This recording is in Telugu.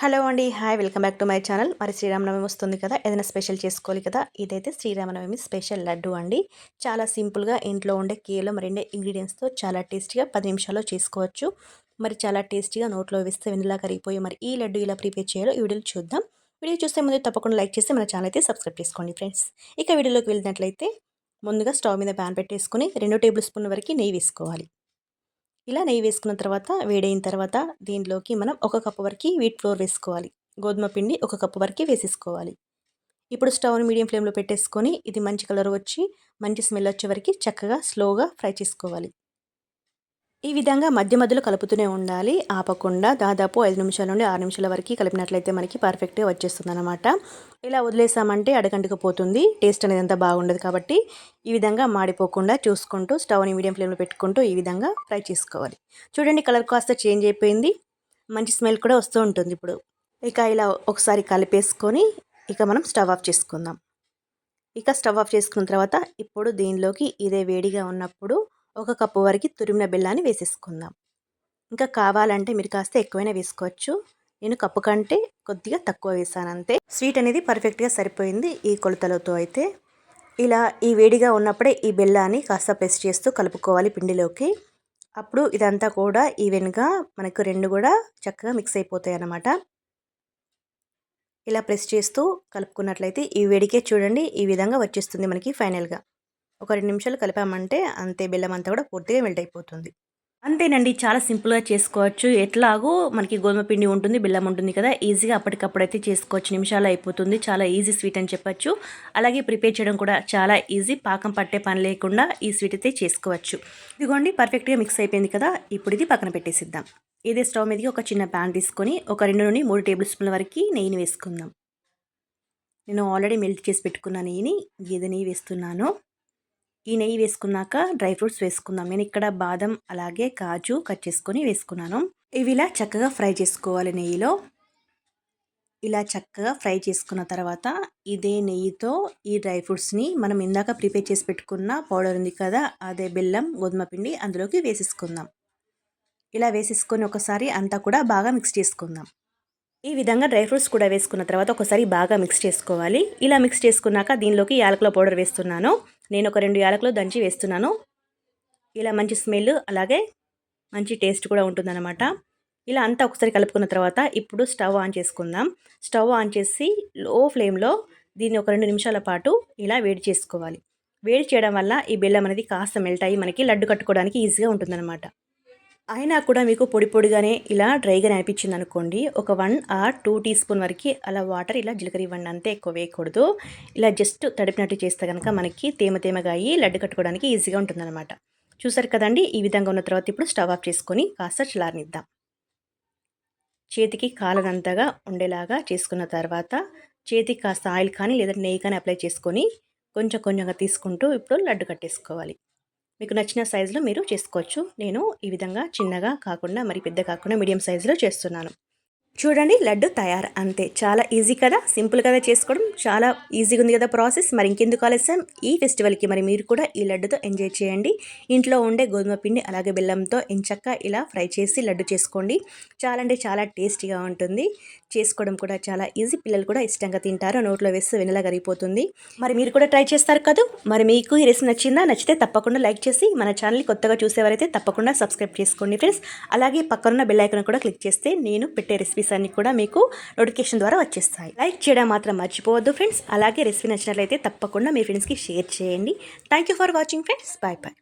హలో అండి hi welcome back to my channel. మరి శ్రీరామనవమి వస్తుంది కదా ఏదైనా స్పెషల్ చేసుకోవాలి కదా ఇదైతే శ్రీరామనవమి స్పెషల్ లడ్డు అండి. చాలా సింపుల్గా ఇంట్లో ఉండే కేవలం రెండే ఇంగ్రీడియంట్స్తో చాలా టేస్టీగా పది నిమిషాల్లో చేసుకోవచ్చు. మరి చాలా టేస్టీగా నోట్లో వేస్తే వెనిలా కరిగిపోయి మరి ఈ లడ్డు ఇలా ప్రిపేర్ చేయాలో ఈ వీడియోలు చూద్దాం. వీడియో చూస్తే ముందు తప్పకుండా లైక్ చేసి మన ఛానల్ అయితే సబ్స్క్రైబ్ చేసుకోండి ఫ్రెండ్స్. ఇక వీడియోలోకి వెళ్ళినట్లయితే ముందుగా స్టవ్ మీద ప్యాన్ పెట్టేసుకొని రెండు టేబుల్ స్పూన్ వరకు నెయ్యి వేసుకోవాలి. ఇలా నెయ్యి వేసుకున్న తర్వాత వేడైన తర్వాత దీనిలోకి మనం ఒక కప్పు వరకు వీట్ ఫ్లోర్ వేసుకోవాలి. గోధుమ పిండి ఒక కప్పు వరకు వేసేసుకోవాలి. ఇప్పుడు స్టవ్ని మీడియం ఫ్లేమ్లో పెట్టేసుకొని ఇది మంచి కలర్ వచ్చి మంచి స్మెల్ వచ్చే వరకు చక్కగా స్లోగా ఫ్రై చేసుకోవాలి. ఈ విధంగా మధ్య మధ్యలో కలుపుతూనే ఉండాలి. ఆపకుండా దాదాపు ఐదు నిమిషాల నుండి ఆరు నిమిషాల వరకు కలిపినట్లయితే మనకి పర్ఫెక్ట్గా వచ్చేస్తుంది అనమాట ఇలా వదిలేసామంటే పోతుంది. టేస్ట్ అనేది అంతా బాగుండదు కాబట్టి ఈ విధంగా మాడిపోకుండా చూసుకుంటూ స్టవ్ని మీడియం ఫ్లేమ్లో పెట్టుకుంటూ ఈ విధంగా ఫ్రై చేసుకోవాలి. చూడండి కలర్ కాస్త చేంజ్ అయిపోయింది. మంచి స్మెల్ కూడా వస్తూ ఉంటుంది ఇప్పుడు. ఇక ఇలా ఒకసారి కలిపేసుకొని ఇక మనం స్టవ్ ఆఫ్ చేసుకుందాం. ఇక స్టవ్ ఆఫ్ చేసుకున్న తర్వాత ఇప్పుడు దీనిలోకి ఇదే వేడిగా ఉన్నప్పుడు ఒక కప్పు వరకు తురిమిన బెల్లాన్ని వేసేసుకుందాం. ఇంకా కావాలంటే మీరు కాస్త ఎక్కువైనా వేసుకోవచ్చు. నేను కప్పు కంటే కొద్దిగా తక్కువ వేసాను అంతే. స్వీట్ అనేది పర్ఫెక్ట్గా సరిపోయింది ఈ కొలతలతో అయితే. ఇలా ఈ వేడిగా ఉన్నప్పుడే ఈ బెల్లాన్ని కాస్త ప్రెస్ చేస్తూ కలుపుకోవాలి పిండిలోకి. అప్పుడు ఇదంతా కూడా ఈవెన్గా మనకు రెండు కూడా చక్కగా మిక్స్ అయిపోతాయి అన్నమాట. ఇలా ప్రెస్ చేస్తూ కలుపుకున్నట్లయితే ఈ వేడికే చూడండి ఈ విధంగా వచ్చేస్తుంది మనకి ఫైనల్గా. ఒక రెండు నిమిషాలు కలిపామంటే అంతే బెల్లం అంతా కూడా పూర్తిగా మెల్ట్ అయిపోతుంది. అంతేనండి చాలా సింపుల్గా చేసుకోవచ్చు. ఎట్లాగో మనకి గోధుమ పిండి ఉంటుంది బెల్లం ఉంటుంది కదా ఈజీగా అప్పటికప్పుడు అయితే చేసుకోవచ్చు. నిమిషాలు అయిపోతుంది చాలా ఈజీ స్వీట్ అని చెప్పచ్చు. అలాగే ప్రిపేర్ చేయడం కూడా చాలా ఈజీ. పాకం పట్టే పని లేకుండా ఈ స్వీట్ అయితే చేసుకోవచ్చు. ఇదిగోండి పర్ఫెక్ట్గా మిక్స్ అయిపోయింది కదా ఇప్పుడు ఇది పక్కన పెట్టేసిద్దాం. ఇదే స్టవ్ మీదకి ఒక చిన్న ప్యాన్ తీసుకొని ఒక రెండు నుండి మూడు టేబుల్ స్పూన్ల వరకు నెయ్యిని వేసుకుందాం. నేను ఆల్రెడీ మెల్ట్ చేసి పెట్టుకున్న నెయ్యిని గేదె నెయ్యి వేస్తున్నాను. ఈ నెయ్యి వేసుకున్నాక డ్రై ఫ్రూట్స్ వేసుకుందాం. నేను ఇక్కడ బాదం అలాగే కాజు కట్ చేసుకొని వేసుకున్నాను. ఇవి ఇలా చక్కగా ఫ్రై చేసుకోవాలి నెయ్యిలో. ఇలా చక్కగా ఫ్రై చేసుకున్న తర్వాత ఇదే నెయ్యితో ఈ డ్రై ఫ్రూట్స్ని మనం ఇందాక ప్రిపేర్ చేసి పెట్టుకున్న పౌడర్ ఉంది కదా అదే బెల్లం గోధుమ పిండి అందులోకి వేసేసుకుందాం. ఇలా వేసేసుకొని ఒకసారి అంతా కూడా బాగా మిక్స్ చేసుకుందాం. ఈ విధంగా డ్రై ఫ్రూట్స్ కూడా వేసుకున్న తర్వాత ఒకసారి బాగా మిక్స్ చేసుకోవాలి. ఇలా మిక్స్ చేసుకున్నాక దీనిలోకి యాలకుల పౌడర్ వేస్తున్నాను. నేను ఒక రెండు యాలకులు దంచి వేస్తున్నాను. ఇలా మంచి స్మెల్ అలాగే మంచి టేస్ట్ కూడా ఉంటుందన్నమాట. ఇలా అంతా ఒకసారి కలుపుకున్న తర్వాత ఇప్పుడు స్టవ్ ఆన్ చేసుకుందాం. స్టవ్ ఆన్ చేసి లో ఫ్లేమ్లో దీన్ని ఒక రెండు నిమిషాల పాటు ఇలా వేడి చేసుకోవాలి. వేడి చేయడం వల్ల ఈ బెల్లం అనేది కాస్త మెల్ట్ అయ్యి మనకి లడ్డు కట్టుకోవడానికి ఈజీగా ఉంటుందన్నమాట. అయినా కూడా మీకు పొడి పొడిగానే ఇలా డ్రైగా అనిపించింది అనుకోండి ఒక one or two teaspoon వరకు అలా వాటర్ ఇలా జీలకర్ర ఇవ్వండి అంతే ఎక్కువ వేయకూడదు. ఇలా జస్ట్ తడిపినట్టు చేస్తే కనుక మనకి తేమ తేమగా అయ్యి లడ్డు కట్టుకోవడానికి ఈజీగా ఉంటుందన్నమాట. చూసారు కదండి ఈ విధంగా ఉన్న తర్వాత ఇప్పుడు స్టవ్ ఆఫ్ చేసుకొని కాస్త చలారనిద్దాం చేతికి కాలనంతగా ఉండేలాగా చేసుకున్న తర్వాత చేతికి కాస్త ఆయిల్ కానీ లేదా నెయ్యి కానీ అప్లై చేసుకొని కొంచెం కొంచెంగా తీసుకుంటూ ఇప్పుడు లడ్డు కట్టేసుకోవాలి. మీకు నచ్చిన సైజులో మీరు చేసుకోవచ్చు. నేను ఈ విధంగా చిన్నగా కాకుండా మరి పెద్ద కాకుండా మీడియం సైజులో చేస్తున్నాను. చూడండి లడ్డు తయారు. అంతే. చాలా ఈజీ కదా? సింపుల్ కదా చేసుకోవడం? చాలా ఈజీగా ఉంది కదా ప్రాసెస్. మరి ఇంకెందుకు ఆలస్యం? ఈ ఫెస్టివల్కి మరి మీరు కూడా ఈ లడ్డుతో ఎంజాయ్ చేయండి. ఇంట్లో ఉండే గోధుమ పిండి అలాగే బెల్లంతో ఎంచక్క ఇలా ఫ్రై చేసి లడ్డు చేసుకోండి. చాలా అంటే చాలా టేస్టీగా ఉంటుంది. చేసుకోవడం కూడా చాలా ఈజీ. పిల్లలు కూడా ఇష్టంగా తింటారు. నోట్లో వేస్తే వెనలా కరిగిపోతుంది. మరి మీరు కూడా ట్రై చేస్తారు కదా? మరి మీకు ఈ రెసిపీ నచ్చిందా? నచ్చితే తప్పకుండా లైక్ చేసి మన ఛానల్ని కొత్తగా చూసేవారైతే తప్పకుండా సబ్స్క్రైబ్ చేసుకోండి ఫ్రెండ్స్. అలాగే పక్కనున్న బెల్ ఐకన్ కూడా క్లిక్ చేస్తే నేను పెట్టే రెసిపీస్ రెసిపీస్ అన్నీ కూడా మీకు నోటిఫికేషన్ ద్వారా వచ్చేస్తాయి. లైక్ చేయడం మాత్రం మర్చిపోవద్దు ఫ్రెండ్స్. అలాగే రెసిపీ నచ్చినట్లయితే తప్పకుండా మీ ఫ్రెండ్స్కి షేర్ చేయండి. Thank you for watching friends. Bye bye.